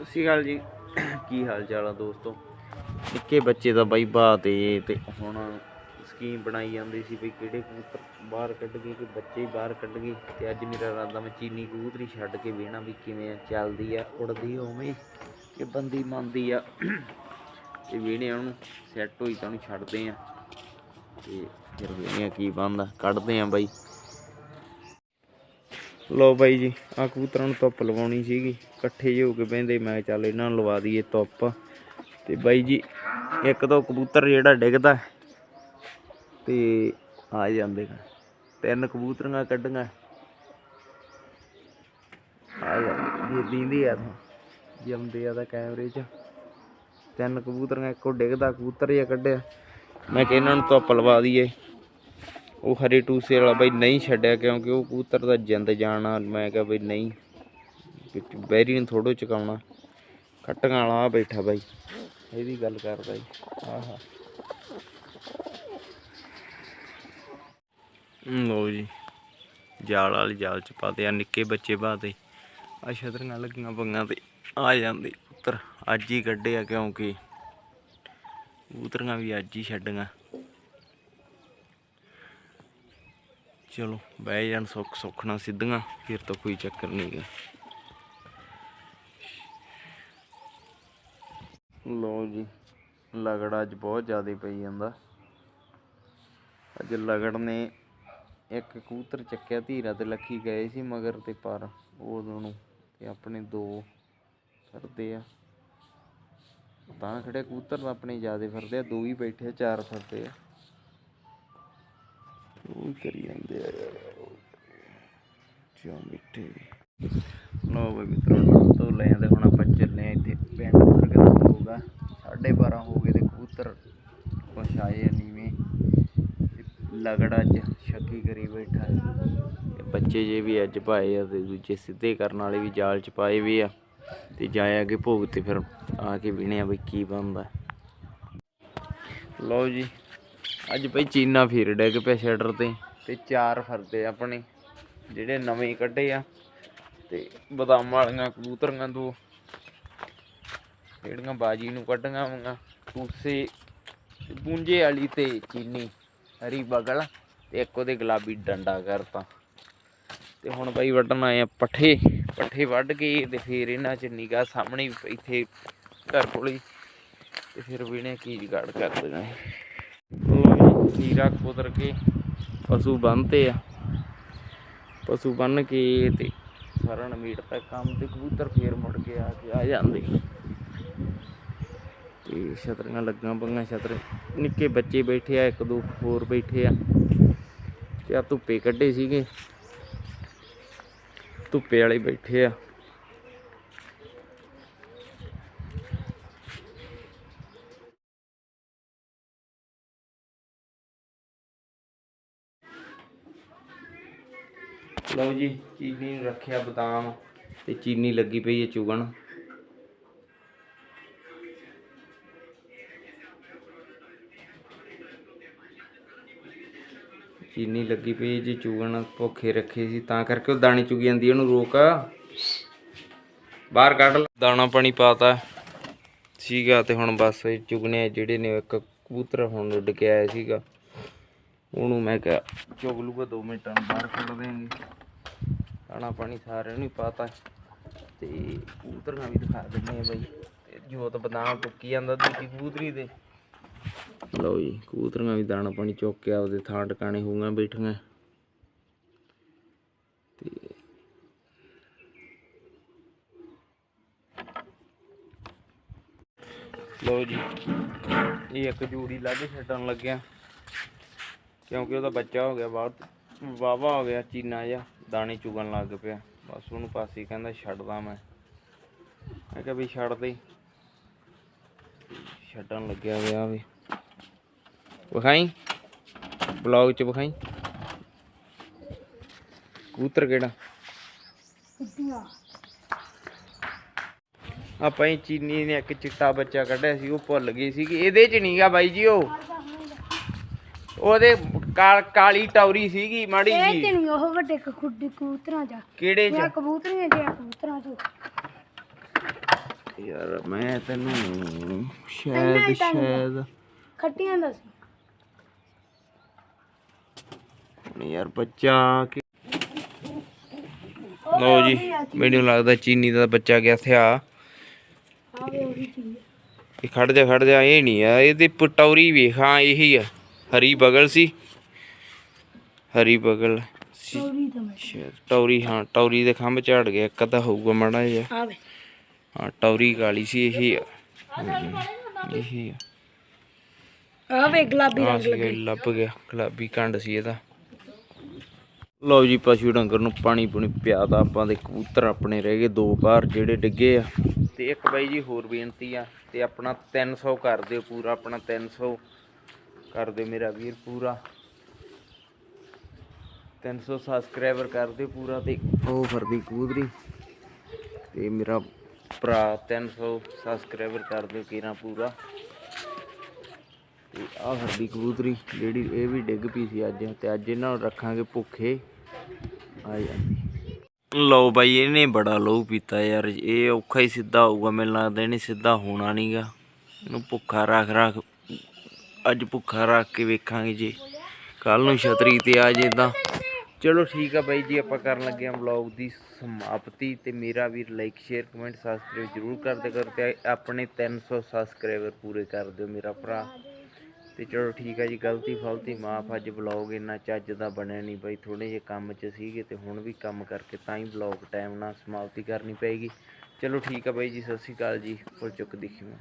ਸਤਿ ਸ਼੍ਰੀ ਅਕਾਲ ਜੀ। ਕੀ ਹਾਲ ਚਾਲ ਆ ਦੋਸਤੋ? ਨਿੱਕੇ ਬੱਚੇ ਦਾ ਬਾਈ ਬਾਤ ਤੇ ਤੇ ਹੁਣ ਸਕੀਮ ਬਣਾਈ ਜਾਂਦੀ ਸੀ ਵੀ ਕਿਹੜੇ ਕਬੂਤਰ ਬਾਹਰ ਕੱਢ ਗਏ ਕਿ ਬੱਚੇ ਹੀ ਬਾਹਰ ਕੱਢ ਗਏ ਤੇ ਅੱਜ ਮੇਰਾ ਇਰਾਦਾ ਮੈਂ ਚੀਨੀ ਕਬੂਤਰੀ ਛੱਡ ਕੇ ਵੇਣਾ ਵੀ ਕਿਵੇਂ ਆ, ਚੱਲਦੀ ਆ ਉੜਦੀ ਆ ਉਵੇਂ ਕਿ ਬੰਦੀ ਮੰਨਦੀ ਆ। ਤੇ ਵੇਣੇ ਉਹਨੂੰ ਸੈੱਟ ਹੋਈ ਤਾਂ ਉਹਨੂੰ ਛੱਡਦੇ ਆ। ਤੇ ਫਿਰ ਵੇਣੇ ਕੀ ਬਣਦਾ ਕੱਢਦੇ ਆ ਬਾਈ। ਲੋ ਬਾਈ ਜੀ ਆ ਕਬੂਤਰਾਂ ਨੂੰ ਧੁੱਪ ਲਵਾਉਣੀ ਸੀਗੀ। ਇਕੱਠੇ ਜਿਹੇ ਹੋ ਕੇ ਬਹਿੰਦੇ, ਮੈਂ ਕਿਹਾ ਚੱਲ ਇਹਨਾਂ ਨੂੰ ਲਵਾ ਦਈਏ ਧੁੱਪ। ਤੇ ਬਾਈ ਜੀ, ਇੱਕ ਦੋ ਕਬੂਤਰ ਜਿਹੜਾ ਡਿੱਗਦਾ ਤੇ ਆ ਜਾਂਦੇ ਨੇ। ਤਿੰਨ ਕਬੂਤਰੀਆਂ ਕੱਢੀਆਂ। ਆ ਜਾਂਦੇ ਦੀਂਦੀ ਆ ਤਾਂ ਜੰਮਦੇ ਆ ਤਾਂ ਕੈਮਰੇ 'ਚ। ਤਿੰਨ ਕਬੂਤਰੀਆਂ, ਇੱਕੋ ਡਿੱਗਦਾ, ਕਬੂਤਰ ਜਿਹਾ ਕੱਢਿਆ। ਮੈਂ ਕਿ ਇਹਨਾਂ ਨੂੰ ਧੁੱਪ ਲਵਾ ਦਈਏ। ਉਹ ਹਰੇ ਟੂਸੇ ਵਾਲਾ ਬਾਈ ਨਹੀਂ ਛੱਡਿਆ ਕਿਉਂਕਿ ਉਹ ਕਬੂਤਰ ਦਾ ਜਿੰਦ ਜਾਣਾ। ਮੈਂ ਕਿਹਾ ਬਈ ਨਹੀਂ, ਵਿੱਚ ਬੈਰੀ ਨੂੰ ਥੋੜੋ ਚਕਾਉਣਾ। ਕੱਟਣ ਵਾਲਾ ਬੈਠਾ ਬਾਈ। ਇਹਦੀ ਗੱਲ ਕਰਦਾ ਜੀ ਆਹਾ। ਲੋ ਜੀ। ਜਾਲ ਵਾਲੀ ਜਾਲ ਚ ਪਾਤੇ ਆ, ਨਿੱਕੇ ਬੱਚੇ ਪਾਤੇ। ਆ ਛਤਰੀਆਂ ਲੱਗੀਆਂ ਪੰਗਾਂ ਤੇ ਆ ਜਾਂਦੇ ਪੁੱਤਰ ਅੱਜ ਹੀ ਕੱਢੇ ਆ ਕਿਉਂਕਿ ਕਬੂਤਰੀਆਂ ਵੀ ਅੱਜ ਹੀ ਛੱਡੀਆਂ। ਚਲੋ, ਬਹਿ ਜਾਣ, ਸੁੱਖ ਸੁੱਖ ਨਾਲ ਸਿੱਧੀਆਂ, ਫਿਰ ਤਾਂ ਕੋਈ ਚੱਕਰ ਨਹੀਂ ਗਾ ਲੋ ਜੀ, ਲਗੜ ਅੱਜ ਬਹੁਤ ਜ਼ਿਆਦਾ ਪਈ ਜਾਂਦਾ। ਅੱਜ ਲਗੜ ਨੇ ਇੱਕ ਕਬੂਤਰ ਚੱਕਿਆ, ਧੀਰਾ ਤੇ ਲੱਖੀ ਗਏ ਸੀ ਮਗਰ ਤੇ ਪਰ ਉਦੋਂ ਨੂੰ ਤੇ ਆਪਣੇ ਦੋ ਫਿਰਦੇ ਆ। ਤਾਂ ਖੜੇ ਕਬੂਤਰ ਆਪਣੇ ਜ਼ਿਆਦਾ ਫਿਰਦੇ ਆ, ਦੋ ਹੀ ਬੈਠੇ ਚਾਰ ਫਿਰਦੇ ਆ। ਉਹ ਕਰੀ ਜਾਂਦੇ ਆ ਯਾਰ ਚਾ ਮਿੱਠੇ ਲੋ ਬਈ ਮਿੱਤਰੋ ਤੋਂ ਲੈ ਜਾਂਦੇ ਹੁਣ ਆਪਾਂ ਚੱਲੇ ਆ ਇੱਥੇ ਪਿੰਡ ਉਤਰ ਕੇ ਤਾਂ ਹੋਊਗਾ 12:30 ਹੋ ਗਏ ਤੇ ਕਬੂਤਰ ਕੁਛ ਆਏ ਨੀਵੇਂ ਲਗੜਾ ਚ ਸ਼ੱਕੀ ਕਰੀ ਬੈਠਾ ਬੱਚੇ ਜੇ ਵੀ ਅੱਜ ਪਾਏ ਆ ਤੇ ਦੂਜੇ ਸਿੱਧੇ ਕਰਨ ਵਾਲੇ ਵੀ ਜਾਲ ਚ ਪਾਏ ਵੀ ਆ ਤੇ ਜਾਇਆ ਅੱਗੇ ਭੋਗ ਤੇ ਫਿਰ ਆ ਕੇ ਵਿਹਣੇ ਆ ਬਈ ਕੀ ਬਣਦਾ ਲਓ ਜੀ ਅੱਜ ਬਈ ਚੀਨਾ ਫਿਰ ਡਿੱਗ ਪਿਆ ਸ਼ਟਰ ਤੇ ਤੇ ਚਾਰ ਫਰਦੇ ਆਪਣੇ, ਜਿਹੜੇ ਨਵੇਂ ਕੱਢੇ ਆ, ਤੇ ਬਦਾਮ ਵਾਲੀਆਂ, ਕਬੂਤਰੀਆਂ ਦੋ, ਜਿਹੜੀਆਂ ਬਾਜੀ ਨੂੰ ਕੱਢੀਆਂ ਵਾਂਗਾ ਟੂਸੇ ਪੂੰਜੇ ਵਾਲੀ ਤੇ ਚੀਨੀ, ਹਰੀ ਬਗਲ, ਤੇ ਇੱਕ ਉਹਦੇ ਗੁਲਾਬੀ ਡੰਡਾ ਕਰਤਾ। ਤੇ ਹੁਣ ਬਾਈ ਵੱਢਣ ਆਏ ਆ ਪੱਠੇ ਪੱਠੇ ਵੱਢ ਕੇ ਤੇ ਫਿਰ ਇਹਨਾਂ ਚ ਨਿਗਾ ਸਾਹਮਣੇ ਇੱਥੇ ਘਰ ਕੋਲੇ ਹੀ ਤੇ ਫਿਰ ਵੀਣੇ ਕੀ ਜਗਾੜ ਕਰ ਦੇਣਾ ਨੀਰਾ ਕੁਦਰ ਕੇ ਪਸ਼ੂ ਬੰਨਤੇ ਆ। ਪਸ਼ੂ ਬੰਨ ਕੇ ਤੇ ਸਾਰਾ ਨਮੀਟ ਤੱਕ ਕੰਮ ਤੇ ਕਬੂਤਰ ਫੇਰ ਮੁੜ ਕੇ ਆ ਕੇ ਆ ਜਾਂਦੇ। ਤੇ ਛਤਰੀਆਂ ਲੱਗਾਂ ਪੰਗਾ ਛਤਰ ਨਿੱਕੇ ਬੱਚੇ ਬੈਠੇ ਆ, ਇੱਕ ਦੋ ਹੋਰ ਬੈਠੇ ਆ। ਤੇ ਆ ਧੁੱਪੇ ਕੱਢੇ ਸੀਗੇ। ਧੁੱਪੇ ਵਾਲੇ ਬੈਠੇ ਆ। ਲਓ ਜੀ, ਚੀਨੀ ਨੂੰ ਰੱਖਿਆ ਬਦਾਮ ਤੇ ਚੀਨੀ ਲੱਗੀ ਪਈ ਹੈ ਚੁਗਣ। ਚੀਨੀ ਲੱਗੀ ਪਈ ਜੀ, ਚੁਗਣ ਭੁੱਖੇ ਰੱਖੇ ਸੀ, ਤਾਂ ਕਰਕੇ ਉਹ ਦਾਣੀ ਚੁਗੀ ਜਾਂਦੀ ਉਹਨੂੰ ਰੋਕ। ਬਾਹਰ ਕੱਢ ਲਾ। ਦਾਣਾ ਪਾਣੀ ਪਾਤਾ ਸੀਗਾ ਤੇ ਹੁਣ ਬਸ ਇਹ ਚੁਗਨੇ ਜਿਹੜੇ ਨੇ, ਇੱਕ ਕਬੂਤਰ ਹੁਣ ਉੱਡ ਕੇ ਆਇਆ ਸੀਗਾ। ਉਹਨੂੰ ਮੈਂ ਕਿਹਾ ਚੁਗ ਲੂਗਾ 2 ਮਿੰਟਾਂ ਨੂੰ ਬਾਹਰ ਕੱਢ ਦੇਂਗੇ ਦਾਣਾ ਪਾਣੀ ਸਾਰਿਆਂ ਨੂੰ ਹੀ ਪਾਤਾ। ਤੇ ਕਬੂਤਰੀਆਂ ਵੀ ਦਿਖਾ ਦਿੰਦੇ ਆ ਬਾਈ। ਤੇ ਜੋਤ ਬਦਾਮ ਟੁੱਕੀ ਜਾਂਦਾ ਦੂਜੀ ਕਬੂਤਰੀ ਦੇ। ਲਓ ਜੀ ਕਬੂਤਰੀਆਂ ਵੀ ਦਾਣਾ ਪਾਣੀ ਚੁੱਕ ਕੇ ਆਪਦੇ ਥਾਂ ਟਿਕਾਣੇ ਹੋਊਗਾ ਬੈਠੀਆਂ। ਤੇ ਲਓ ਜੀ ਇਹ ਇੱਕ ਜੂੜੀ ਲੱਗ ਛੱਡਣ ਲੱਗਿਆ। ਕਿਉਂਕਿ ਉਹਦਾ ਬੱਚਾ ਹੋ ਗਿਆ ਬਹੁਤ ਵਾਵਾ ਹੋ ਗਿਆ ਚੀਨਾ ਜਿਹਾ ਦਾਣੇ ਚੁਗਣ ਲੱਗ ਪਿਆ। ਬਸ ਉਹਨੂੰ ਪਾਸੇ ਕਹਿੰਦਾ ਛੱਡਦਾ ਮੈਂ। ਮੈਂ ਕਿਹਾ ਵੀ ਛੱਡ ਦੇ। ਛੱਡਣ ਲੱਗਿਆ ਵਿਆ ਵੀ। ਵਿਖਾਈ। ਬਲੌਗ ਚ ਵਿਖਾਈ। ਕਬੂਤਰ ਕਿਹੜਾ? ਆਪਾਂ ਹੀ ਚੀਨੀ ਨੇ ਇੱਕ ਚਿੱਟਾ ਬੱਚਾ ਕੱਢਿਆ ਸੀ ਉਹ ਭੁੱਲ ਗਈ ਸੀ ਕਿ ਇਹਦੇ ਚ ਨਹੀਂਗਾ ਬਾਈ ਜੀ ਉਹ। ਉਹਦੇ ਕਾਲ- ਕਾਲੀ ਟੌਰੀ ਸੀਗੀ ਮਾੜੀ ਇਹ ਜੀ। ਤੇ ਨਹੀਂ ਉਹ ਵੱਡੇ ਕਬੂਤਰਾਂ ਦਾ। ਕਿਹੜੇ ਜਾਂ ਚ ਕਬੂਤਰੀਆਂ ਜਾਂ ਕਬੂਤਰਾਂ ਤੋਂ। ਯਾਰ ਮੈਂ ਤੈਨੂੰ ਸ਼ਾਇਦ ਸ਼ਾਇਦ ਖੱਟੀਆਂ ਦਾ ਸੀ। ਯਾਰ ਬੱਚਾ ਕਿ ਲੋ ਜੀ ਮੈਨੂੰ ਲੱਗਦਾ ਚੀਨੀ ਦਾ ਬੱਚਾ ਗਿਆ ਥਿਆ ਆਵੇ ਉਹੀ ਚੀਜ਼ ਇਹ ਖੜ ਜਾ ਖੜ ਜਾ ਇਹ ਨਹੀਂ ਆ ਇਹਦੀ ਪਟੌਰੀ ਵੇਖ ਇਹੀ ਆ। ਹਰੀ ਬਗਲ ਸੀ। ਹਰੀ ਬਗਲ ਟੌਰੀ ਹਾਂ ਟੌਰੀ ਦੇ ਖੰਭ ਝੜ ਗਿਆ ਇੱਕ ਅੱਧਾ ਹੋਊਗਾ ਮਾੜਾ ਜਿਹਾ। ਹਾਂ ਟੌਰੀ ਕਾਲੀ ਸੀ ਇਹੀ ਇਹੀ ਆ। ਆਵੇ ਗੁਲਾਬੀ ਰੰਗ ਲੱਗੇ। ਲੱਭ ਗਿਆ ਗੁਲਾਬੀ ਕੰਡ ਸੀ ਇਹਦਾ। ਲਓ ਜੀ ਪਸ਼ੂ ਡੰਗਰ ਨੂੰ ਪਾਣੀ ਪੁਣੀ ਪਿਆਦਾ ਆਪਾਂ ਦੇ ਕਬੂਤਰ ਆਪਣੇ ਰਹਿ ਗਏ ਦੋ ਬਾਹਰ ਜਿਹੜੇ ਡਿੱਗੇ ਆ। ਤੇ ਇੱਕ ਬਾਈ ਜੀ ਹੋਰ ਬੇਨਤੀ ਆ ਤੇ ਆਪਣਾ 300 ਕਰ ਦਿਓ ਪੂਰਾ ਆਪਣਾ 300 ਕਰ ਦਿਓ ਮੇਰਾ ਵੀਰ ਪੂਰਾ। 300 ਸਬਸਕ੍ਰਾਈਬਰ ਕਰ ਦਿਓ ਪੂਰਾ ਤੇ ਉਹ ਫਰਦੀ ਕਬੂਤਰੀ। ਤੇ ਮੇਰਾ ਭਰਾ 300 ਸਬਸਕ੍ਰਾਈਬਰ ਕਰ ਦਿਓ ਕੀਰਾ ਪੂਰਾ। ਤੇ ਆਹ ਫਰਦੀ ਕਬੂਤਰੀ ਜਿਹੜੀ ਇਹ ਵੀ ਡਿੱਗ ਪਈ ਸੀ ਅੱਜ, ਤੇ ਅੱਜ ਇਹਨਾਂ ਨੂੰ ਰੱਖਾਂਗੇ ਭੁੱਖੇ। ਆ ਜਾਂਦੀ। ਲਓ ਬਾਈ, ਇਹਨੇ ਬੜਾ ਲਹੂ ਪੀਤਾ ਯਾਰ, ਇਹ ਔਖਾ ਹੀ ਸਿੱਧਾ ਹੋਊਗਾ, ਮੈਨੂੰ ਲੱਗਦਾ ਇਹਨੇ ਸਿੱਧਾ ਹੋਣਾ ਨਹੀਂਗਾ ਇਹਨੂੰ ਭੁੱਖਾ ਰੱਖ ਰੱਖ, ਅੱਜ ਭੁੱਖਾ ਰੱਖ ਕੇ ਵੇਖਾਂਗੇ ਜੀ। ਕੱਲ ਨੂੰ ਛਤਰੀ ਤੇ ਆ ਜੇ ਤਾਂ। ਚਲੋ ਠੀਕ ਆ ਬਾਈ ਜੀ, ਆਪਾਂ ਕਰਨ ਲੱਗੇ ਹਾਂ ਵਲੌਗ ਦੀ ਸਮਾਪਤੀ ਤੇ ਮੇਰਾ ਵੀਰ ਲਾਈਕ ਸ਼ੇਅਰ ਕਮੈਂਟ ਸਬਸਕ੍ਰਾਈਬ ਜਰੂਰ ਕਰਦੇ ਕਰਦੇ ਆਪਣੇ 300 ਸਬਸਕ੍ਰਾਈਬਰ ਪੂਰੇ ਕਰ ਦਿਓ ਮੇਰਾ ਭਰਾ। ਤੇ ਚਲੋ ਠੀਕ ਆ ਜੀ, ਗਲਤੀ ਫਲਤੀ ਮਾਫ ਅੱਜ ਵਲੌਗ ਇੰਨਾ ਚੱਜ ਦਾ ਬਣਿਆ ਨਹੀਂ ਬਾਈ ਥੋੜੇ ਜਿਹੇ ਕੰਮ 'ਚ ਸੀਗੇ ਤੇ ਹੁਣ ਵੀ ਕੰਮ ਕਰਕੇ ਤਾਂ ਹੀ ਵਲੌਗ ਟਾਈਮ ਨਾਲ ਸਮਾਪਤੀ ਕਰਨੀ ਪਏਗੀ। ਚਲੋ ਠੀਕ ਆ ਬਾਈ ਜੀ, ਸਤਿ ਸ਼੍ਰੀ ਅਕਾਲ ਜੀ, ਫੁੱਲ ਚੁੱਕ ਦਿਖੀ ਮੈਂ